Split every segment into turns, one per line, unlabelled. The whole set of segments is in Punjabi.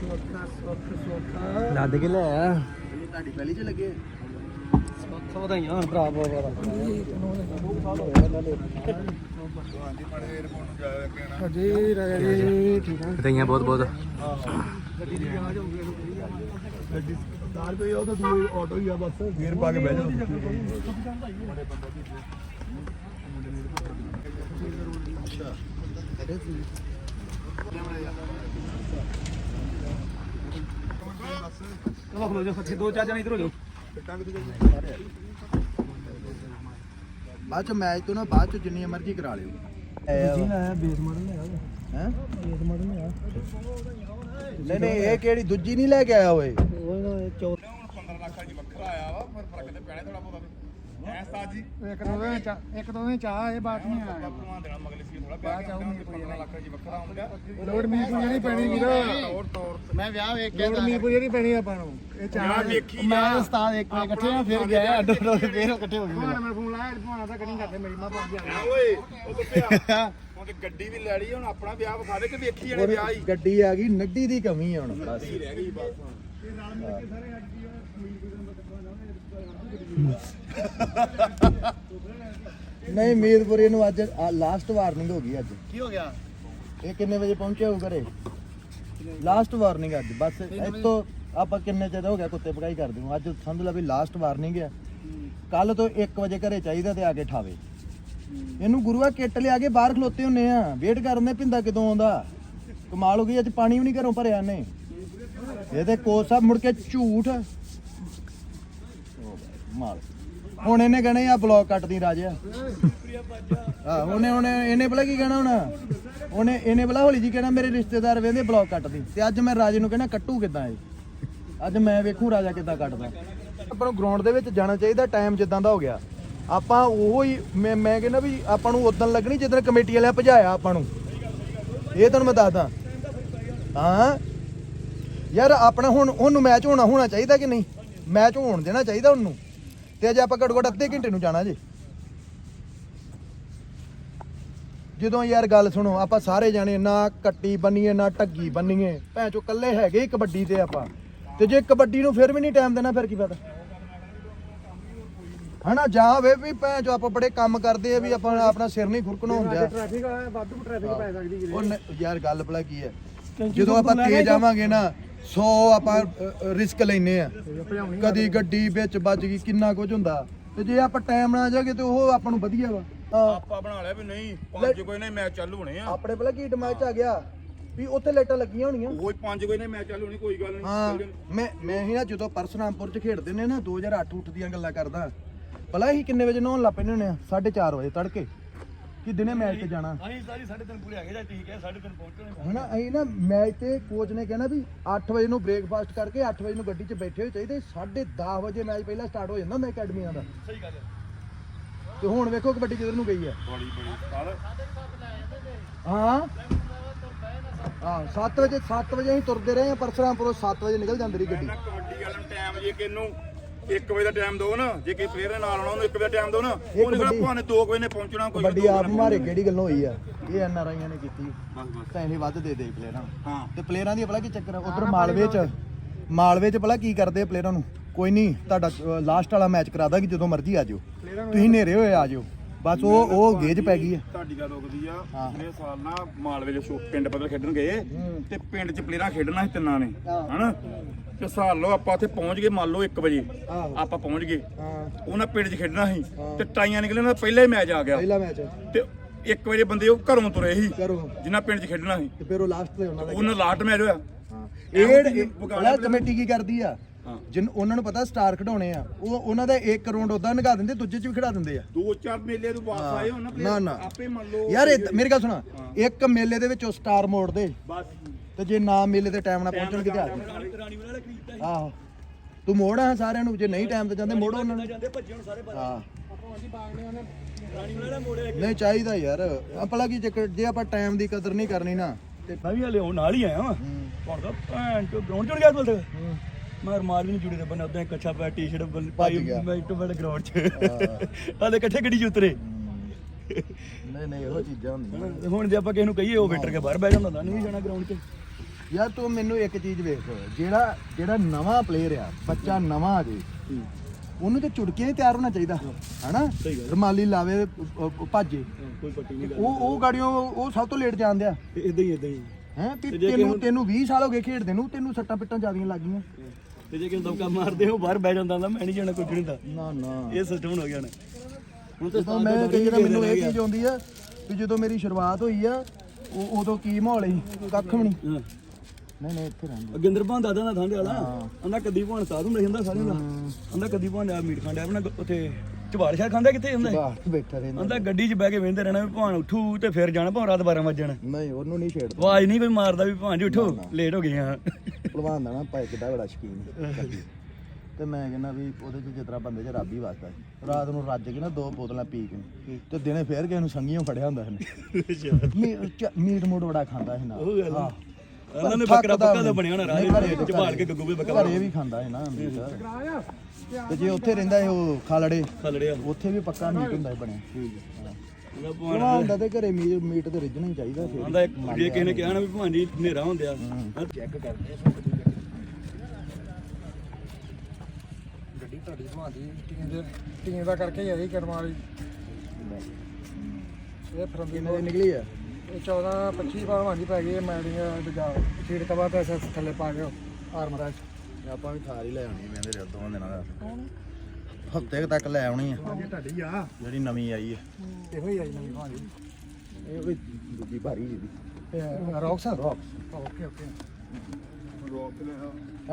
ਸੋਖਾ ਸੋਖ ਸੋਖਾ।
ਲੱਦ ਕੇ ਲੈ ਆ।
ਤੁਹਾਡੀ ਪਹਿਲੀ ਚ ਲੱਗੇ?
ਸੋਖ ਵਧਾਈਆਂ ਭਰਾ ਬਹੁਤ
ਜੀ ਰਗੜੀ ਠੀਕ ਆ
ਵਧਾਈਆਂ ਬਹੁਤ ਬਹੁਤ।
ਗੱਡੀ ਦੀ ਜਾਂਚ ਹੋ ਗਈ। ਗੱਡੀ ਦਾਲ ਕੋਈ ਉਹ ਤਾਂ ਦੂਏ ਆਟੋ ਹੀ ਆ ਬਸ।
ਗੇਰ ਪਾ ਕੇ ਬਹਿ ਜਾਓ।
ਚਲੋ ਖਲੋ ਜਾ ਸੱਚੇ ਦੋ ਚਾਰ ਜਣੇ ਇਧਰ ਹੋ ਜਾਓ
ਬਾਅਦ ਚ ਮੈਚ ਤੋਂ ਨਾ ਬਾਅਦ ਚ ਜਿੰਨੀ ਮਰਜ਼ੀ ਕਰਾ ਲਿਓ।
ਜੀ ਨਾ ਬੇਸ ਮਾਡਲ ਲਿਆ
ਹੈ?
ਬੇਸ ਮਾਡਲ ਲਿਆ
ਨਹੀਂ ਨਹੀਂ ਇਹ ਕਿਹੜੀ ਦੂਜੀ ਨਹੀਂ ਲੈ ਕੇ ਆਇਆ ਓਏ?
ਉਹ ਨਾ ਚੌ
15 ਲੱਖ ਜੀ ਵੱਖਰਾ ਆਇਆ ਵਾ ਪਰ ਫ਼ਰਕ ਤੇ ਪੈਣਾ ਥੋੜਾ ਬਹੁਤਾ। ਐ ਉਸਤਾਦ ਜੀ?
ਇੱਕ ਦੋ ਦਿਨ ਚਾ ਇੱਕ ਦੋ ਦਿਨ ਚਾਹ ਇਹ ਬਾਤ ਨਹੀਂ ਆਇਆ
ਭਗਵਾਨ ਦੇਣਾ ਮਗਲੇ ਸੀ ਥੋੜਾ ਪਿਆ ਕੇ 15 ਲੱਖ ਜੀ ਵੱਖਰਾ ਆਉਂਦਾ
ਲੋੜ ਮੀਪੂ ਜਿਹੜੀ ਪੈਣੀ ਵੀਰ।
ਤੌਰ ਤੌਰ
ਮੈਂ ਵਿਆਹ ਵੇਖ
ਲੋੜ ਮੀਪੂ ਜਿਹੜੀ ਪੈਣੀ ਆਪਾਂ ਨੂੰ। ਇਹ ਚਾਹ
ਵੇਖੀ
ਮੈਂ ਉਸਤਾਦ ਇੱਕ ਵਾਰ ਇਕੱਠੇ ਆ ਫਿਰ ਗਏ ਅੱਡ ਅੱਡ ਫੇਰ ਇਕੱਠੇ ਹੋ ਗਏ
ਮੈਂ ਫੋਨ ਲਾਇਆ ਭਾਣਾ ਤਾਂ ਕਣੀ ਕਰਦੇ ਮੇਰੀ ਮਾਂ ਪੰਜ
ਆ ਓਏ ਉਹ ਤੇ ਪਿਆ। ਹੁਣ ਤੇ ਗੱਡੀ ਵੀ ਲੈ ਲਈ ਹੁਣ ਆਪਣਾ ਵਿਆਹ ਵਿਖਾ ਦੇ ਕਿ ਵੇਖੀ ਜਾਣੇ ਵਿਆਹ ਹੀ।
ਗੱਡੀ ਆ ਗਈ ਨੱਡੀ ਦੀ ਕਮੀ ਆ ਹੁਣ ਬਸ।
ਰਹਿ ਗਈ ਬਸ
ਨਹੀਂ ਮੀਰਪੁਰੀ ਨੂੰ ਅੱਜ ਲਾਸਟ ਵਾਰਨਿੰਗ ਹੋ ਗਈ ਅੱਜ।
ਕੀ ਹੋ ਗਿਆ?
ਇਹ ਕਿੰਨੇ ਵਜੇ ਪਹੁੰਚਿਆ ਹੋਊ ਘਰੇ? ਲਾਸਟ ਵਾਰਨਿੰਗ ਅੱਜ ਬਸ ਇੱਥੋਂ ਆਪਾਂ ਕਿੰਨੇ ਚਿਰ ਹੋ ਗਿਆ ਕੁੱਤੇ ਭਗਾਈ ਕਰਦੇ ਨੂੰ ਅੱਜ ਸਮਝ ਲਾ ਵੀ ਲਾਸਟ ਵਾਰਨਿੰਗ ਆ। ਕੱਲ ਤੋਂ 1 ਵਜੇ ਘਰੇ ਚਾਹੀਦਾ ਤੇ ਆ ਕੇ ਠਾਵੇ। ਇਹਨੂੰ ਗੁਰੂਆ ਕਿੱਟ ਲਿਆ ਕੇ ਬਾਹਰ ਖਲੋਤੇ ਹੁੰਨੇ ਆ। ਵੇਟ ਕਰਦੇ ਪਿੰਦਾ ਕਿਦੋਂ ਆਉਂਦਾ। ਕਮਾਲ ਹੋ ਗਈ ਅੱਜ ਪਾਣੀ ਵੀ ਨਹੀਂ ਘਰੋਂ ਭਰਿਆ ਨੇ ਇਹ ਤੇ ਕੋਚ ਸਾਹਿਬ ਮੁੜ ਕੇ ਝੂਠ। ਮਾਲ ਹੁਣ ਇਹਨੇ ਕਹਣਾ ਆ ਬਲੌਕ ਕੱਟਦੀ ਰਾਜਾ। ਆ ਉਹਨੇ ਉਹਨੇ ਇਹਨੇ ਭਲਾ ਕੀ ਕਹਿਣਾ ਹੁਣ? ਉਹਨੇ ਇਹਨੇ ਭਲਾ ਹੌਲੀ ਜੀ ਕਹਿਣਾ, ਮੇਰੇ ਰਿਸ਼ਤੇਦਾਰ ਵੇਂਦੇ ਬਲੌਕ ਕੱਟਦੀ। ਤੇ ਅੱਜ ਮੈਂ ਰਾਜੇ ਨੂੰ ਕਹਿਣਾ, ਕੱਟੂ ਕਿਦਾਂ ਇਹ? ਅੱਜ ਮੈਂ ਵੇਖੂ ਰਾਜਾ ਕਿਦਾਂ ਕੱਟਦਾ। ਆਪਾਂ ਨੂੰ ਗਰਾਊਂਡ ਦੇ ਵਿੱਚ ਜਾਣਾ ਚਾਹੀਦਾ ਟਾਈਮ ਜਿੱਦਾਂ ਦਾ ਹੋ ਗਿਆ। ਆਪਾਂ ਉਹੋ ਹੀ ਮੈਂ ਮੈਂ ਕਹਿੰਦਾ ਵੀ ਆਪਾਂ ਨੂੰ ਉਦੋਂ ਲੱਗਣੀ ਜਿੱਦਣ ਕਮੇਟੀ ਵਾਲਿਆਂ ਭਜਾਇਆ ਆਪਾਂ ਨੂੰ। ਇਹ ਤੁਹਾਨੂੰ ਮੈਂ ਦੱਸਦਾ। ਹਾਂ? ਯਾਰ, ਆਪਣਾ ਹੁਣ ਉਹਨੂੰ ਮੈਚ ਹੋਣਾ ਹੋਣਾ ਚਾਹੀਦਾ ਕਿ ਨਹੀਂ? ਮੈਚ ਹੋਣ ਦੇਣਾ ਚਾਹੀਦਾ ਉਹਨੂੰ। ਤੇ ਅਜੇ ਆਪਾਂ ਘੱਟੋ ਘੱਟ ਅੱਧੇ ਘੰਟੇ ਨੂੰ ਜਾਣਾ ਜੇ। ਜਦੋਂ ਯਾਰ ਗੱਲ ਸੁਣੋ ਆਪਾਂ ਸਾਰੇ ਜਾਣੇ ਨਾ ਕੱਟੀ ਬੰਨੀਏ ਨਾ ਟੱਗੀ ਬੰਨੀਏ। ਭੈਣ ਚੋ ਕੱਲੇ ਹੈਗੇ ਹੀ ਕਬੱਡੀ ਤੇ ਆਪਾਂ। ਤੇ ਜੇ ਕਬੱਡੀ ਨੂੰ ਫਿਰ ਵੀ ਨਹੀਂ ਟਾਈਮ ਦੇਣਾ ਫਿਰ ਕੀ ਫਾਇਦਾ? ਹਨਾ ਜਾਂ ਵੀ ਭੈਣ ਚੋ ਆਪਾਂ ਬੜੇ ਕੰਮ ਕਰਦੇ ਆ ਵੀ ਆਪਾਂ ਆਪਣਾ ਸਿਰ ਨਹੀਂ ਖੁਰਕਣਾ ਹੁੰਦਾ।
ਟ੍ਰੈਫਿਕ ਆ ਵਾਧੂ ਟ੍ਰੈਫਿਕ ਪੈ ਸਕਦੀ
ਉਹ ਨ- ਯਾਰ ਗੱਲ ਭਲਾ ਕੀ ਹੈ? ਜਦੋਂ ਆਪਾਂ ਤੇਜ਼ ਆਵਾਂਗੇ ਨਾ 100 ਆਪਾਂ ਰਿਸਕ ਲੈਨੇ ਆ। ਕਦੀ ਗੱਡੀ ਵਿੱਚ ਵੱਜ ਗਈ ਕਿੰਨਾ ਕੁਝ ਹੁੰਦਾ। ਤੇ ਜੇ ਆਪਾਂ ਟਾਈਮ ਨਾਲ ਜਾਗੇ ਤੇ ਉਹ ਆਪਾਂ ਨੂੰ ਵਧੀਆ ਵਾ। ਹਾਂ
ਆਪਾਂ ਬਣਾ ਲਿਆ ਵੀ ਨਹੀਂ ਪੰਜ ਕੋਈ ਨਹੀਂ ਮੈਚ ਚਾਲੂ ਹੋਣੇ ਆ।
ਆਪਣੇ ਭਲਾ ਕੀ ਦਿਮਾਗ ਚ ਆ ਗਿਆ ਵੀ ਉੱਥੇ ਲਾਈਟਾਂ ਲੱਗੀਆਂ ਹੋਣੀਆਂ।
ਉਹ ਪੰਜ ਕੋਈ ਨਹੀਂ ਮੈਚ ਚਾਲੂ ਹੋਣੀ ਕੋਈ ਗੱਲ ਨਹੀਂ।
ਹਾਂ ਮੈਂ ਮੈਂ ਹੀ ਨਾ ਜਦੋਂ ਪਰਸਰਾਮਪੁਰ ਚ ਖੇਡਦੇ ਨੇ ਨਾ 2008 ਉੱਠ ਦੀਆਂ ਗੱਲਾਂ ਕਰਦਾ। ਭਲਾ ਅਸੀਂ ਕਿੰਨੇ ਵਜੇ ਨਹਾਉਣ ਲੱਗ ਪੈਂਦੇ ਹੁੰਦੇ ਆ? 4:30 ਵਜੇ ਤੜਕੇ। ਕਿ ਦਿਨੇ ਮੈਚ ਤੇ ਜਾਣਾ।
ਅਸੀਂ ਸਾਰੀ 3:30 ਪੂਰੇ ਆ ਗਏ ਜਾਂ ਤੁਸੀਂ ਕਹੇ 3:30 ਪਹੁੰਚਣੇ
ਹਨਾ ਅਸੀਂ ਨਾ ਮੈਚ ਤੇ ਕੋਚ ਨੇ ਕਹਿਣਾ ਵੀ 8 ਵਜੇ ਨੂੰ ਬ੍ਰੇਕਫਾਸਟ ਕਰਕੇ 8 ਵਜੇ ਨੂੰ ਗੱਡੀ 'ਚ ਬੈਠੇ ਹੋਏ ਚਾਹੀਦੇ 10:30 ਵਜੇ ਮੈਚ ਪਹਿਲਾਂ ਸਟਾਰਟ ਹੋ ਜਾਂਦਾ ਹੁੰਦਾ ਅਕੈਡਮੀਆਂ ਦਾ।
ਸਹੀ ਗੱਲ ਹੈ।
ਤੇ ਹੁਣ ਵੇਖੋ ਕਬੱਡੀ ਕਿਧਰ ਨੂੰ ਗਈ ਹੈ।
ਬੜੀ ਬੜੀ ਸਾਲ
ਹਾਂ। ਹਾਂ 7 ਵਜੇ 7 ਵਜੇ ਅਸੀਂ ਤੁਰਦੇ ਰਹੇ ਹਾਂ ਪਰਸਰਾਮਪੁਰੋਂ 7 ਵਜੇ ਨਿਕਲ ਜਾਂਦੀ ਰਹੀ ਗੱਡੀ।
ਕਬੱਡੀ ਵਾਲਾ ਟਾਈਮ ਜੇ ਕਿਨੂੰ 1 ਵਜੇ ਦਾ ਟਾਈਮ ਦਿਓ ਨਾ ਜੇ ਕੋਈ ਪਲੇਅਰ ਨੇ ਨਾਲ ਆਉਣਾ ਉਹਨੂੰ 1 ਵਜੇ ਦਾ ਟਾਈਮ ਦਿਓ ਨਾ ਉਹ ਨਿਕਲ ਭਾਵੇਂ 2 ਵਜੇ ਨੇ ਪਹੁੰਚਣਾ ਕੋਈ
ਕਬੱਡੀ ਆਪ ਮਾਰੇ ਕਿਹੜੀ ਗੱਲੋਂ ਹੋਈ ਆ? ਇਹ ਐਨ ਆਰ ਆਈਆਂ ਨੇ ਕੀਤੀ।
ਬਸ ਬਸ।
ਪੈਸੇ ਵੱਧ ਦੇ ਦੇ ਪਲੇਅਰਾਂ ਨੂੰ।
ਹਾਂ।
ਤੇ ਪਲੇਅਰਾਂ ਦੀ ਭਲਾ ਕੀ ਚੱਕਰ ਆ? ਉਧਰ ਮਾਲਵੇ 'ਚ ਮਾਲਵੇ 'ਚ ਭਲਾ ਕੀ ਕਰਦੇ ਆ ਪਲੇਅਰਾਂ ਨੂੰ? ਕੋਈ ਨਹੀਂ ਤੁਹਾਡਾ ਲਾਸਟ ਵਾਲਾ ਮੈਚ ਕਰਾ ਦਾਂਗੇ ਜਦੋਂ ਮਰਜ਼ੀ ਆ ਜਾਓ। ਤੁਸੀਂ ਨੇਰੇ ਹੋਏ ਆ ਜਾਓ। ਬਸ ਉਹ ਉਹ ਗੇਜ ਪੈ ਗਈ ਆ।
ਤੁਹਾਡੀ ਗੱਲ ਰੁਕਦੀ ਆ। ਪਿਛਲੇ ਸਾਲ ਨਾ ਮਾਲਵੇ ਦੇ ਸ਼ੋ- ਪਿੰਡ ਪੱਧਰ ਖੇਡਣ ਗਏ। ਤੇ ਪਿੰਡ 'ਚ ਪਲੇਅਰਾਂ ਖੇਡਣਾ ਸੀ ਤਿੰਨਾਂ ਨੇ। ਹਨਾ? ਤੇ ਸਾਲ ਲਓ ਆਪਾਂ ਉੱਥੇ ਪਹੁੰਚ ਗਏ ਮੰਨ ਲਓ 1 ਵਜੇ। ਆਪਾਂ ਪਹੁੰਚ ਗਏ। ਉਹਨਾਂ ਪਿੰਡ 'ਚ ਖੇਡਣਾ ਸੀ। ਤੇ ਟਾਈਆਂ ਨਿਕਲੇ ਨਾ ਪਹਿਲਾ ਹੀ ਮੈਚ ਆ ਗਿਆ।
ਪਹਿਲਾ ਮੈਚ
ਤੇ 1 ਵਜੇ ਬੰਦੇ ਉਹ ਘਰੋਂ ਤੁਰੇ ਸੀ ਜਿਨ੍ਹਾਂ ਪਿੰਡ 'ਚ ਖੇਡਣਾ ਸੀ।
ਤੇ ਫਿਰ ਉਹ ਲਾਸਟ ਤੇ ਉਹਨਾਂ ਦਾ
ਉਹਨਾਂ ਲਾਸਟ ਮੈਚ ਹੋਇਆ। ਇਹੋ
ਕਮੇਟੀ ਕੀ ਕਰਦੀ ਆ? ਜਿਨ ਉਹਨਾਂ ਨੂੰ ਪਤਾ ਸਟਾਰ ਖਿਡਾਉਣੇ ਆ ਉਹ ਉਹਨਾਂ ਦਾ 1 ਕਰੋੜ ਉਦਾਂ ਨਗਾ ਦਿੰਦੇ ਦੂਜੇ ਚ ਵੀ ਖਿਡਾ ਦਿੰਦੇ ਆ।
ਦੋ ਚਾਰ ਮੇਲੇ ਤੋਂ ਵਾਪਸ ਆਏ ਹੋਣ ਨਾ
ਨਾ
ਆਪੇ ਮੰਨ ਲਓ
ਯਾਰ ਇਹ- ਮੇਰੀ ਗੱਲ ਸੁਣਾ ਇੱਕ ਮੇਲੇ ਦੇ ਵਿੱਚੋਂ ਸਟਾਰ ਮੋੜ ਦੇ।
ਬਸ।
ਤੇ ਜੇ ਨਾ ਮੇਲੇ ਤੇ ਟਾਈਮ ਨਾਲ ਪਹੁੰਚਣ ਕਿਤੇ ਆ ਜਾਓ।
ਰਾਣੀ ਵਾਲਾ ਖਰੀਦਦਾ
ਆਹੋ। ਤੂੰ ਮੋੜ ਆ ਸਾਰਿਆਂ ਨੂੰ ਜੇ ਨਹੀਂ ਟਾਈਮ ਤੇ ਜਾਂਦੇ ਮੋੜੋ ਉਹਨਾਂ ਨੂੰ।
ਜਾਂਦੇ? ਭੱਜੇ ਹੁਣ ਸਾਰੇ
ਹਾਂ।
ਰਾਣੀ ਵਾਲਾ
ਨਹੀਂ ਚਾਹੀਦਾ ਯਾਰ। ਆਪਲਾ ਕੀ ਚੱਕਰ ਜੇ ਆਪਾਂ ਟਾਈਮ ਦੀ ਕਦਰ ਨਹੀਂ ਕਰਨੀ ਨਾ ਤੇ
ਮੈਂ ਵੀ ਹਲੇ ਉਹ ਨਾਲ ਹੀ ਆਇਆ ਹਾਂ। ਤਾਂ ਭੈਣ ਚੋ ਗਰਾਊਂਡ ਚੜ ਗਿਆ ਬੋਲਦੇ
ਹੂੰ।
ਮੈਂ ਰਮਾਲ ਵੀ ਨਹੀਂ ਜੁੜੇ ਬੰਨੇ ਉਦਾਂ ਕੱਛਾ ਪਾਇਆ ਟੀ-ਸ਼ਰਟ ਪਾਈ
ਗਿਆ।
ਮੈਂ ਇੱਕ ਬੜ ਗਰਾਊਂਡ 'ਚ। ਹਲੇ ਇਕੱਠੇ ਗੱਡੀ 'ਚ ਉਤਰੇ।
ਨਹੀਂ ਨਹੀਂ ਇਹੋ ਚੀਜ਼ਾਂ ਹੁੰਦੀਆਂ
ਹੁਣ ਜੇ ਆਪਾਂ ਕਿਸੇ ਨੂੰ ਕਹੀਏ ਉਹ ਵੇਟਰ ਕੇ ਬਾਹਰ ਬਹਿ ਜਾਂਦਾ ਹੁੰਦਾ ਨਹੀਂ ਜਾਣਾ ਗਰਾਊਂਡ 'ਚ।
ਯਾਰ ਤੂੰ ਮੈਨੂੰ ਇੱਕ ਚੀਜ਼ ਵੇਖ ਜਿਹੜਾ ਜਿਹੜਾ ਨਵਾਂ ਪਲੇਅਰ ਆ ਬੱਚਾ ਨਵਾਂ ਆ ਜੇ ਉਹਨੂੰ ਤੇ ਚੁਟਕੀਆਂ ਹੀ ਤਿਆਰ ਹੋਣਾ ਚਾਹੀਦਾ ਹਨਾ?
ਸਹੀ ਗੱਲ।
ਰਮਾਲੀ ਲਾਵੇ ਅ- ਅ- ਭਾਜੇ।
ਕੋਈ ਪੱਟੀ ਨਹੀਂ
ਉਹ ਉਹ ਗਾੜੀਆਂ ਉਹ ਸਭ ਤੋਂ ਲੇਟ ਜਾਂਦੇ ਆ
ਇਦਾਂ ਹੀ ਇਦਾਂ ਹੀ।
ਹੈ?
ਤੇ ਜੇ
ਤੈਨੂੰ
ਕਿਸੇ-
ਤੈਨੂੰ 20 ਸਾਲ ਹੋ ਗਏ ਖੇਡਦੇ ਨੂੰ ਤੈਨੂੰ ਸੱਟਾਂ ਪਿੱਟਾਂ ਜ਼ਿਆਦੀਆਂ ਲੱਗ ਗਈਆਂ।
ਤੇ ਜੇ ਕਿਸੇ ਦਮਕਾ ਮਾਰਦੇ ਉਹ ਬਾਹਰ ਬਹਿ ਜਾਂਦਾ ਹੁੰਦਾ ਮੈਂ ਨਹੀਂ ਜਾਣਾ ਕੁਝ ਨਹੀਂ ਹੁੰਦਾ
ਨਾ ਨਾ।
ਇਹ ਸਿਸਟਮ ਹੋ ਗਿਆ ਨਾ ਹੁਣ
ਜਦੋਂ ਮੈਂ ਕਹੀ ਨਾ ਮੈਨੂੰ ਇਹ ਚੀਜ਼ ਆਉਂਦੀ ਆ ਕਿ ਜਦੋਂ ਮੇਰੀ ਸ਼ੁਰੂਆਤ ਹੋਈ ਆ ਉਹ ਉਦੋਂ ਕੀ ਮਾਹੌਲ ਸੀ? ਕੱਖ ਵੀ ਨਹੀਂ।
ਹਾਂ।
ਨਹੀਂ ਨਹੀਂ ਇੱਥੇ ਰਹਿੰਦੇ
ਅਗਿੰਦਰ ਭਾਂ ਦਾਦਾ ਦਾ ਠੰਡੇ ਵਾਲਾ ਆਂਦਾ ਕਦੀ ਭਾਂ ਸਾਧ ਹੁੰਦਾ ਜਾਂਦਾ ਸਾਰਿਆਂ ਦਾ ਆਂਦਾ ਕਦੀ ਭਾਂ ਦਾ ਮੀਟ ਖਾਂਦਾ ਆਪਣਾ ਉੱਥੇ। ਚਵਾੜ ਸ਼ਾਹ ਖਾਂਦਾ ਕਿੱਥੇ ਹੁੰਦਾ
ਬਾਹਰ ਬੈਠਾ ਰਹਿੰਦਾ
ਆਂਦਾ ਗੱਡੀ 'ਚ ਬਹਿ ਕੇ ਵੇਂਦੇ ਰਹਿਣਾ ਵੀ ਭਾਂ ਉੱਠੂ ਤੇ ਫਿਰ ਜਾਣਾ ਭਾਂ ਰਾਤ 12 ਵਜੇ ਜਾਣਾ
ਨਹੀਂ ਉਹਨੂੰ ਨਹੀਂ ਛੇੜਦਾ।
ਆਵਾਜ਼ ਨਹੀਂ ਕੋਈ ਮਾਰਦਾ ਵੀ ਭਾਂ ਜੀ ਉੱਠੋ ਲੇਟ ਹੋ ਗਏ ਆ
ਭਲਵਾਨ ਦਾ ਨਾ ਭਾਈ ਕਿੱਡਾ ਬੜਾ ਸ਼ਕੀਨ। ਤੇ ਮੈਂ ਕਹਿੰਦਾ ਵੀ ਉਹਦੇ ਚ ਜਿਤਨਾ ਬੰਦੇ ਚ ਰੱਬ ਹੀ ਵਸਦਾ। ਰਾਤ ਨੂੰ ਰੱਜ ਕੇ ਨਾ ਦੋ ਬੋਤਲਾਂ ਪੀ ਕੇ ਤੇ ਦਿਨੇ ਫੇਰ ਕਿਸੇ ਨੂੰ ਸੰਗੀਆਂ ਫੜਿਆ ਹੁੰਦਾ ਸੀ ਮੀਟ ਮੂਟ ਬੜਾ ਖਾਂਦਾ ਸੀ ਨਾ।
ਉਹ ਗੱਲ
ਹਾਂ।
ਉਹਨਾਂ ਨੇ ਬੱਕਰਾ ਪੱਕਾ ਦਾ ਬਣਿਆ ਹੋਣਾ ਚ ਭਾਲ ਕੇ। ਗੱਗੂ ਵੀ ਬੱਕਰਾ
ਘਰੇ ਵੀ ਖਾਂਦਾ ਸੀ ਨਾ ਮੀਟ ਤੇ ਜੇ ਉੱਥੇ ਰਹਿੰਦਾ ਸੀ ਉਹ ਖਾਲੜੇ
ਖਲੜਿਆ।
ਉੱਥੇ ਵੀ ਪੱਕਾ ਮੀਟ ਹੁੰਦਾ ਬਣਿਆ। ਤੇ ਘਰੇ ਮੀਟ ਮੀਟ ਤੇ ਹੀ ਚਾਹੀਦਾ ਫਿਰ।
ਆਂਦਾ ਇੱਕ ਜੇ ਕਿਸੇ ਨੇ ਕਿਹਾ ਨਾ ਵੀ ਭਾਂ ਜੀ ਹਨੇਰਾ ਹੁੰਦਿਆ। ਚੈੱਕ ਕਰਦੇ
ਗੱਡੀ ਤੁਹਾਡੀ ਭਾਂਦੀ ਟੀਮ ਦੇ ਟੀਮ ਦਾ ਕਰਕੇ ਹੀ ਆਈ ਕਰਮ ਵਾਲੀ। ਇਹ ਫਰੰਦੀ
ਨਿਕਲੀ ਆ?
ਇਹ 14 25 ਭਾਂਦੀ ਪੈ ਗਈ ਮੈਡਿੰਗ ਦੂਜਾ। ਸੀਟ ਕਵਾ ਤੇ ਐਸਐਸ ਥੱਲੇ ਪਾ ਗਿਆ ਆਰਮਰ
ਆਪਾਂ ਵੀ ਥਾਰ ਹੀ ਲੈ ਆਉਣੀ ਕਹਿੰਦੇ ਰਹੇ ਦੋਵਾਂ ਦਿਨਾਂ ਦਾ। ਹਫ਼ਤੇ ਤੱਕ ਲੈ ਆਉਣੀ ਆ।
ਇਹ ਤੁਹਾਡੀ ਆ।
ਜਿਹੜੀ ਨਵੀਂ ਆਈ ਹੈ
ਇਹੋ ਹੀ ਆਈ ਨਵੀਂ ਭਾਂਦੀ
ਇਹ ਕੋਈ ਦੂਜੀ ਭਾਰੀ ਜੀ
ਇਹ rocks rocks okay okay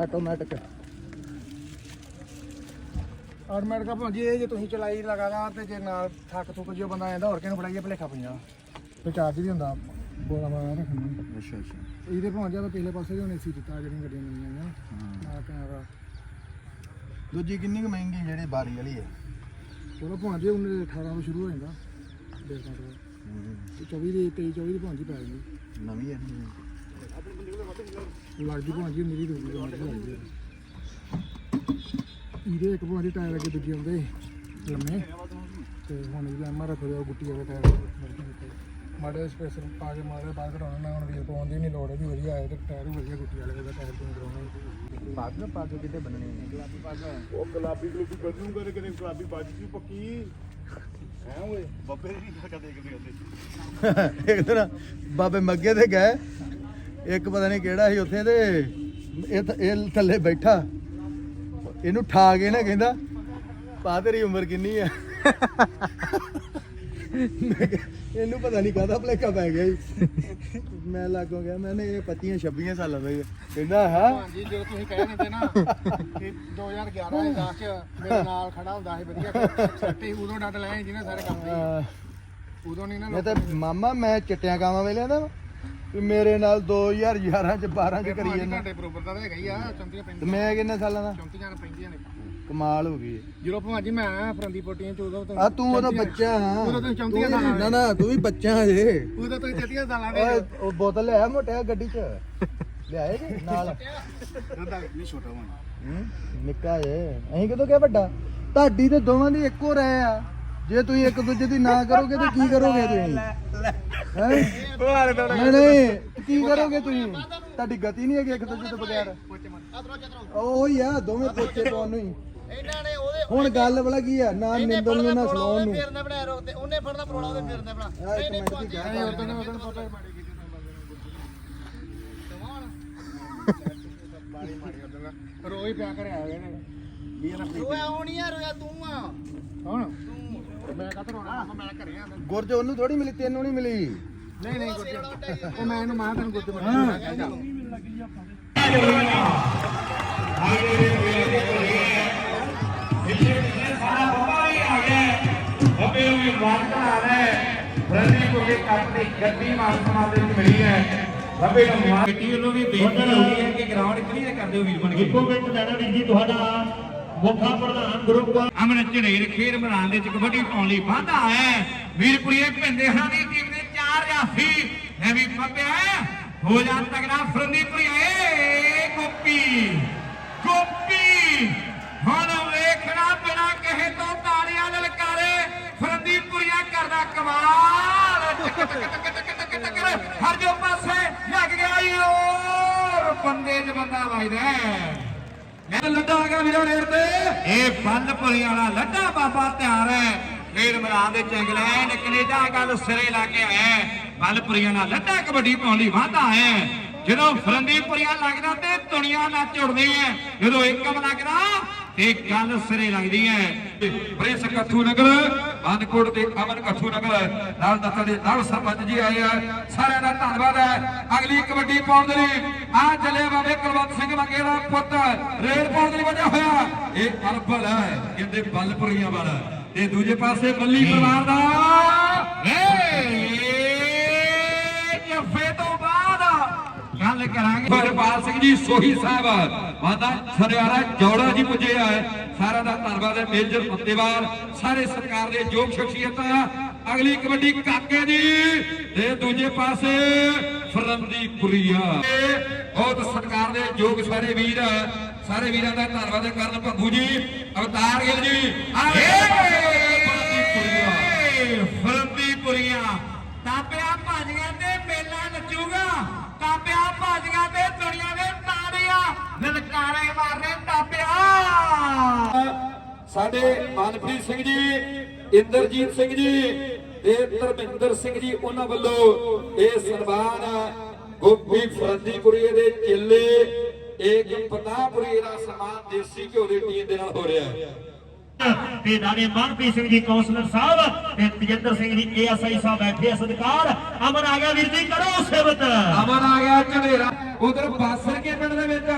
automatic
automatic ਭਾਂਜੀ ਇਹ ਜੇ ਤੁਸੀਂ ਚਲਾਈ ਲਗਾਤਾਰ ਤੇ ਜੇ ਨਾਲ ਥੱਕ ਥੁੱਕ ਜਿਓ ਬੰਦਾ ਆਂਦਾ ਹੋਰ ਕਿਹਨੂੰ ਫੜਾਈਏ? ਭਲੇਖਾ ਪੈਂਦਾ ਤੇ ਚਾਰਜ ਵੀ ਹੁੰਦਾ ਬੋਲਾ ਮਾਰਾ ਰੱਖਣਾ
ਅੱਛਾ ਅੱਛਾ।
ਇਹਦੇ ਪਹੁੰਚ ਜਾ ਪਿਛਲੇ ਪਾਸੇ ਵੀ ਹੁਣ ਏਸੀ ਦਿੱਤਾ ਜਿਹੜੀਆਂ ਗੱਡੀਆਂ ਨਵੀਆਂ ਆ ਕੈਮਰਾ
ਦੂਜੀ ਕਿੰਨੀ ਕੁ ਮਹਿੰਗੀ ਜਿਹੜੀ ਬਾਰੀ ਵਾਲੀ ਹੈ?
ਚਲੋ ਪਹੁੰਚ ਜੇ ਉਹਨੇ 18 ਤੋਂ ਸ਼ੁਰੂ ਹੋ ਜਾਂਦਾ ਦੇਖ ਸਕਦੇ ਤੇ। 24 ਦੀ 23 24 ਦੀ ਪਹੁੰਚ ਹੀ ਪੈ ਜਾਂਦੀ।
ਨਵੀਂ ਹੈ।
ਲੱਗਦੀ ਪਹੁੰਚ ਜੀ ਮੇਰੀ ਦੂਜੀ ਪਹੁੰਚ ਲੱਗਦੀ ਹੈ। ਇਹਦੇ ਇੱਕ ਪਹੁੰਚ ਟਾਇਰ ਅੱਗੇ ਦੂਜੇ ਆਉਂਦੇ ਲੰਮੇ। ਤੇ ਹੁਣ ਇਹ ਐਮਆਰ ਰੱਖਿਆ ਗੁੱਟੀ ਵਾਲੇ ਟਾਇਰ। ਮਾੜੇ ਸਪੇਸਰ ਪਾ ਕੇ ਮਾੜੇ ਬਾਹਰ ਕਢਾਉਣਾ ਨਾ ਹੁਣ ਵੀਲ ਪਾਉਣ ਦੀ ਨਹੀਂ ਲੋੜ ਵੀ ਵਧੀਆ ਆਏ ਤੇ ਟਾਇਰ ਵੀ ਵਧੀਆ ਗੁੱਟੀ ਵਾਲੇ ਦਾ ਟਾਇਰ ਤੋਂ ਕਰਾਉਣਾ
ਪੱਗ ਪੱਗ ਕਿਤੇ ਬੰਨਣੀ ਹੈ
ਉਹ ਗੁਲਾਬੀ ਗਲੂਬੀ ਬੰਨੂ ਕਰ ਕਿਤੇ ਗੁਲਾਬੀ ਬਾਜ ਦੀ ਪੱਕੀ। ਹੈ ਓਏ? ਬੱਬੇ ਦੀ ਨਹੀਂ ਕਦੇ ਕਦੇ ਕਦੇ।
ਇੱਕ ਦਿਨ ਬਾਬੇ ਮੱਗੇ ਤੇ ਗਏ ਇੱਕ ਪਤਾ ਨਹੀਂ ਕਿਹੜਾ ਸੀ ਉੱਥੇ ਤੇ ਇਹ ਥੱਲੇ ਬੈਠਾ। ਇਹਨੂੰ ਠਾ ਕੇ ਨਾ ਕਹਿੰਦਾ ਪਾ ਤੇਰੀ ਉਮਰ ਕਿੰਨੀ ਆ? ਮੈਂ ਕਿਹਾ, ਇਹਨੂੰ ਪਤਾ ਨਹੀਂ ਕਾਹਦਾ ਭਲੇਖਾ ਪੈ ਗਿਆ ਜੀ। ਮੈਂ ਲੱਗੋ ਗਿਆ। ਮੈਨੇ ਇਹ 25 26 ਸਾਲਾਂ ਦਾ ਹੀ। ਕਹਿੰਦਾ ਹਾਂ?
ਹਾਂਜੀ ਜਦੋਂ ਤੁਸੀਂ ਕਹਿ ਦਿੰਦੇ ਨਾ ਕਿ 2011 ਦੇ 10 ਚ ਮੇਰੇ ਨਾਲ ਖੜਾ ਹੁੰਦਾ ਸੀ ਵਧੀਆ ਸੱਟੀ ਉਦੋਂ ਡੱਡ ਲੈ ਜਿਹਨੇ ਸਾਰੇ ਕੰਮ ਦੇ।
ਅਹ,
ਉਦੋਂ ਨਹੀਂ ਨਾ
ਮੈਂ ਤਾਂ ਮਾਮਾ ਮੈਂ ਚਿੱਟਿਆਂ ਕਾਵਾਂ ਵੇਲੇ ਦਾ। ਵੀ ਮੇਰੇ ਨਾਲ 2011 ਚ 12 ਚ ਕਰੀ ਜਾਂਦਾ।
ਘੰਟੇ ਬਰੋਬਰ ਦਾ ਤਾਂ ਹੈਗਾ ਹੀ ਆ 34
ਤੇ
ਪੈਂਦੀਆਂ।
ਮੈਂ ਕਿੰਨੇ ਸਾਲਾਂ ਦਾ?
34 ਪੈਂਦੀਆਂ ਨੇ।
ਕਮਾਲ ਹੋ ਗਈ
ਜਦੋਂ ਭਾਜੀ ਮੈਂ ਆਇਆ ਫਰੰਦੀ ਪੋਟੀਆਂ ਚ ਉਦੋਂ
ਆ ਤੂੰ ਉਹਦਾ ਬੱਚਾ ਹਾਂ।
ਉਦੋਂ ਤੂੰ ਚੌਂਤੀਆਂ
ਤੂੰ
ਸਾਲਾਂ
ਨਾ ਨਾ ਤੂੰ ਵੀ ਬੱਚਾ ਹਜੇ।
ਉਦੋਂ 34 ਸਾਲਾਂ ਦੇ
ਓਏ ਉਹ ਬੋਤਲ ਲਿਆ ਮੋਟਿਆ ਗੱਡੀ ਚ। ਲਿਆਏ ਜੀ ਨਾਲ।
ਨਹੀਂ ਛੋਟਾ ਹੋਣਾ।
ਹੂੰ, ਨਿੱਕਾ ਜੇ। ਅਸੀਂ ਕਦੋਂ ਕਿਹਾ ਵੱਡਾ? ਤੁਹਾਡੀ ਤੇ ਦੋਵਾਂ ਦੀ ਇੱਕੋ ਰਹਿ ਆ। ਜੇ ਤੁਸੀਂ ਇੱਕ ਦੂਜੇ ਦੀ ਨਾ ਕਰੋਗੇ ਤਾਂ ਕੀ ਕਰੋਗੇ ਤੁਸੀਂ? ਹੈ? ਨਹੀਂ ਨਹੀਂ ਕੀ ਕਰੋਗੇ ਤੁਸੀਂ? ਤੁਹਾਡੀ ਗਤੀ ਨਹੀਂ ਹੈਗੀ ਇੱਕ ਦੂਜੇ ਤੋਂ ਬਗੈਰ। ਉਹ ਹੀ ਆ ਦੋਵੇਂ ਪੋਚੇ ਪਾਉਣ ਨੂੰ ਹੀ।
ਇਹਨਾਂ ਨੇ ਉਹਦੇ
ਹੁਣ ਗੱਲ ਬਲਾ ਕੀ ਆ? ਨਾ ਨਿੰਦਣ ਨੂੰ ਨਾ ਸਲਾਉਣ ਨੂੰ।
ਫੇਰਨੇ ਬਣਾ ਰੋ ਤੇ ਉਹਨੇ ਫੜਨਾ ਪਰੋਲਾ ਉਹਦੇ ਫੇਰਨੇ ਬਣਾ
ਆ ਮਿੰਟ ਦੀ ਗੱਲ
ਨਹੀਂ ਉਦੋਂ ਨੇ ਉਦੋਂ ਪਤਾ ਮਾੜੀ ਕੀਤੀ ਰੋਈ ਪਿਆ ਕਰਿਆ ਹੋਇਆ ਨੇ। ਵੀ ਇਹਨਾਂ ਰੋਇਆ ਹੋਣੀ ਆ ਰੋਇਆ ਤੂੰ ਆ। ਕੌਣ? ਮੈਂ ਕਾਹਤੋਂ ਰੋਣਾ? ਮੈਂ ਘਰੇ ਆ।
ਗੁਰਜ ਉਹਨੂੰ ਥੋੜੀ ਮਿਲੀ ਤੈਨੂੰ ਨਹੀਂ ਮਿਲੀ।
ਨਹੀਂ ਨਹੀਂ ਗੁੱਜੇ ਉਹ ਮੈਂ ਇਹਨੂੰ ਮਾਂ ਤੈਨੂੰ ਗੁੱਜੇ ਮੈਂ ਕਹਿੰਦਾ
ਅੱਗੇ ਵੀ ਵਾਰਤਾ ਆ ਰਿਹਾ ਰੰਦੀ ਕੋਲੇ ਕੱਟ ਦੀ ਗੱਡੀ ਮਾਰ ਸਮਾਂ ਦੇ ਵਿੱਚ ਮਿਲੀ ਹੈ। ਰੱਬੇ ਨੂੰ ਮਾਰ ਗੱਡੀ ਵੱਲੋਂ ਵੀ ਬੇਨਤੀ ਹੋ ਰਹੀ ਹੈ ਕਿ ਗਰਾਊਂਡ ਕਲੀਅਰ ਕਰ ਦਿਓ ਵੀਰ ਬਣ ਕੇ। ਇੱਕੋ ਮਿੰਟ ਲੈਣਾ ਵੀਰ ਜੀ ਤੁਹਾਡਾ ਮੁੱਖਾ ਪ੍ਰਧਾਨ ਗਰੁੱਪ ਅਮਨ ਝੜੇਰ ਖੇਡ ਮੈਦਾਨ ਦੇ ਵਿੱਚ ਕਬੱਡੀ ਪਾਉਣ ਲਈ ਵਾਧਾ ਹੈ। ਵੀਰਪੁਰੀਏ ਭਿੰਦੇ ਹਾਂ ਦੀ ਟੀਮ ਦੇ ਚਾਰ ਜਾਫੀ ਲੈ ਵੀ ਪੱਪਿਆ ਹੋ। ਜਾ ਤਗੜਾ ਫਰੰਦੀਪੁਰੀਏ ਗੋਪੀ ਗੋਪੀ। ਬਿਨਾ ਕਹੇ ਤੋਂ ਤਾੜੀਆਂ ਲਲਕਾਰੇ ਫਰੰਦੀਪੁਰੀਆ ਕਰਦਾ ਕਮਾਲ। ਟਕ ਟਕ ਟਕ ਟਕ ਟਕ ਟਕ ਹਰ ਜੋ ਪਾਸੇ ਲੱਗ ਗਿਆ ਈ ਬੰਦੇ 'ਚ ਬੰਦਾ ਵੱਜਦਾ ਹੈ। ਲੱਡਾ ਆ ਗਿਆ ਵੀਰਾਂ ਨੇੜ ਤੇ। ਇਹ ਬੱਲਪੁਰੀ ਵਾਲਾ ਲੱਡਾ ਬਾਬਾ ਤਿਆਰ ਹੈ। ਖੇਡ ਮੈਦਾਨ ਦੇ ਚੰਗਲੈਂਡ ਕੈਨੇਡਾ ਗੱਲ ਸਿਰੇ ਲਾ ਕੇ ਆਇਆ ਹੈ। ਬੱਲਪੁਰੀਆਂ ਨਾਲ ਲੱਡਾ ਕਬੱਡੀ ਪਾਉਣ ਲਈ ਵਾਧਾ ਹੈ। ਜਦੋਂ ਫਰੰਦੀਪੁਰੀਆਂ ਲੱਗਦਾ ਤੇ ਦੁਨੀਆ ਨਾਲ ਜੁੜਦੀ ਹੈ। ਜਦੋਂ ਇੱਕਮ ਲੱਗਦਾ ਇਹ ਗੱਲ ਸਿਰੇ ਲੱਗਦੀ ਹੈ। ਪ੍ਰਿੰਸ ਕੱਥੂ ਨਗਰ ਅਨਕੋਟ ਤੇ ਅਮਨ ਕੱਥੂ ਨਗਰ, ਨਾਲ ਦੱਸਣ ਦੇ ਨਾਲ ਸਰਪੰਚ ਜੀ ਆਏ ਆ। ਸਾਰਿਆਂ ਦਾ ਧੰਨਵਾਦ ਹੈ। ਅਗਲੀ ਕਬੱਡੀ ਪਾਉਣ ਦੇ ਲਈ ਆ ਚੱਲੇ ਬਾਬੇ ਕੁਲਵੰਤ ਸਿੰਘ ਮੰਗੇ ਦਾ ਪੁੱਤ ਰੇਡ ਪਾਉਣ ਦੇ ਲਈ ਵਜਾ ਹੋਇਆ। ਇਹ ਅਰਬਲ ਹੈ, ਕਹਿੰਦੇ ਬੱਲਪੁਰੀਆਂ ਵਾਲਾ। ਤੇ ਦੂਜੇ ਪਾਸੇ ਬੱਲੀ ਪਰਿਵਾਰ ਦਾ ਜੱਫੇ ਤੋਂ ਬਾਅਦ ਗੱਲ ਕਰਾਂਗੇ। ਹਰਪਾਲ ਸਿੰਘ ਜੀ, ਸੋਹੀ ਸਾਹਿਬ। ਮਾਤਾ ਸਰਿਆਰਾ ਜੌੜਾ ਜੀ ਪੁੱਜੇ ਆ। ਸਾਰਿਆਂ ਦਾ ਧੰਨਵਾਦ ਹੈ ਮੇਜਰ ਫਤਿਹਵਾਲ ਸਾਰੇ ਸਰਕਾਰ ਦੇ ਯੋਗ ਸ਼ਖਸੀਅਤਾਂ ਅਗਲੀ ਕਬੱਡੀ ਕਾਕੇ ਦੀ ਤੇ ਦੂਜੇ ਪਾਸੇ ਫਰੰਦੀਪੁਰੀਆ ਬਹੁਤ ਸਰਕਾਰ ਦੇ ਯੋਗ ਸਾਰੇ ਵੀਰ ਸਾਰੇ ਵੀਰਾਂ ਦਾ ਧੰਨਵਾਦ ਹੈ ਕਰਨ ਭੱਗੂ ਜੀ, ਅਵਤਾਰ ਗਿੱਲ ਜੀ ਫਰੰਦੀਪੁਰੀਆ ਫਰੰਦੀਪੁਰੀਆ ਤਾਪਿਆ ਭਾਜੀਆਂ ਤੇ ਮੇਲਾ ਨੱਚੂਗਾ ਤਾਪਿਆ ਭਾਜੀਆਂ ਤੇ ਦੁਨੀਆ ਦੇ ਤਾੜੀਆਂ ਲਲਕਾਰੇ ਮਾਰਨੇ ਤਾਪਿਆ ਸਾਡੇ ਮਨਪ੍ਰੀਤ ਸਿੰਘ ਜੀ, ਇੰਦਰਜੀਤ ਸਿੰਘ ਜੀ ਤੇ ਧਰਮਿੰਦਰ ਸਿੰਘ ਜੀ, ਉਹਨਾਂ ਵੱਲੋਂ ਇਹ ਸਨਮਾਨ ਗੋਪੀ ਫਰੰਦੀਪੁਰੀ ਦੇ ਚੇਲੇ ਏਕ ਪਤਾਪੁਰੀ ਦਾ ਸਨਮਾਨ ਦੇਸੀ ਘਿਓ ਦੀ ਟੀਮ ਦੇ ਨਾਲ ਹੋ ਰਿਹਾ ਹੈ।
ਤੇ ਨਾਲੇ ਮਨਪ੍ਰੀਤ ਸਿੰਘ ਜੀ, ਕੌਂਸਲਰ ਸਾਹਿਬ ਤੇ ਤਜਿੰਦਰ ਸਿੰਘ ਜੀ ਏਐਸਆਈ ਸਾਹਿਬ ਬੈਠੇ ਆ ਸਤਿਕਾਰ ਅਮਰ ਆ ਗਿਆ ਵੀਰ ਜੀ, ਕਰੋ ਸੇਵਤ
ਅਮਰ ਆ ਗਿਆ ਝਵੇਰਾ ਉਧਰ ਬਾਸਰ ਕੇ ਪਿੰਡ ਦੇ ਵਿੱਚ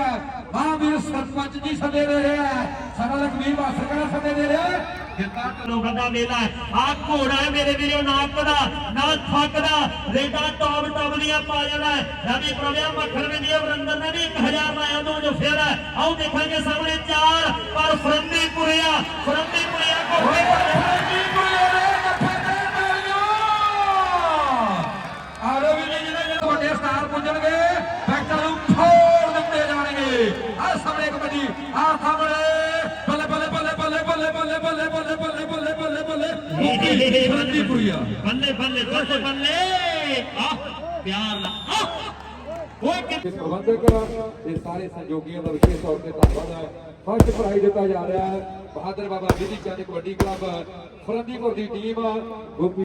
ਮਹਾਂਵੀਰ ਸਰਪੰਚ ਜੀ ਸੱਦੇ ਦੇ ਰਿਹਾ ਹੈ। ਸਾਡਾ ਲਖਵੀਰ ਬਾਸਰ ਕਿਹੜਾ ਸੱਦੇ ਦੇ ਰਿਹਾ?
ਲੋਕਾਂ ਦਾ ਮੇਲਾ ਆ ਘੋੜਾ ਹੈ ਮੇਰੇ ਵੀਰੋ ਨਾ ਕਦਾ ਨਾ ਥੱਕਦਾ ਰੇਡਾ ਟੌਪ ਟੌਪ ਦੀਆਂ ਪਾ ਜਾਂਦਾ ਰਾਜੀ ਪ੍ਰਵਿਆ ਮੱਖਣ ਵਿੰਦੀ ਵਰਿੰਦਰ ਨੇ ਵੀ 1000 ਲਾਇਆ ਤੋਂ ਜੋ ਫੇਰ ਆਓ ਦੇਖਾਂਗੇ ਸਾਹਮਣੇ ਚਾਰ ਪਰ ਫਰੰਦੀ ਪੁਰਿਆ ਫਰੰਦੀ ਪੁਰਿਆ ਘੋੜੇ
ਫਰੰਦੀ ਪੁਰੀਏ ਦੇ ਜੱਫੇ ਤੇ ਤਾਲੀਆਂ। ਆਰੋ ਵੀ ਜੀ ਜਿਹੜੇ ਜਿਹੜੇ ਵੱਡੇ ਸਟਾਰ ਪੁੱਜਣਗੇ ਬੱਲੇ ਫਰੰਦੀ ਪੁਰੀਆ
ਬੱਲੇ ਬੱਲੇ ਬੱਲੇ ਬੱਲੇ ਆ ਪਿਆਰ ਨਾਲ ਆ ਓਏ ਕਿ
ਇਸ ਪ੍ਰਬੰਧਕ ਤੇ ਸਾਰੇ ਸਹਿਯੋਗੀਆਂ ਦਾ ਵਿਸ਼ੇਸ਼ ਤੌਰ ਤੇ ਧੰਨਵਾਦ ਹੈ ਫਸਟ ਪ੍ਰਾਈਜ਼ ਦਿੱਤਾ ਜਾ ਰਿਹਾ ਹੈ ਬਹਾਦਰ ਬਾਬਾ ਵਿਧੀ ਚੰਦ ਕਬੱਡੀ ਕਲੱਬ ਫਰੰਦੀਪੁਰ ਦੀ ਟੀਮ ਗੋਪੀ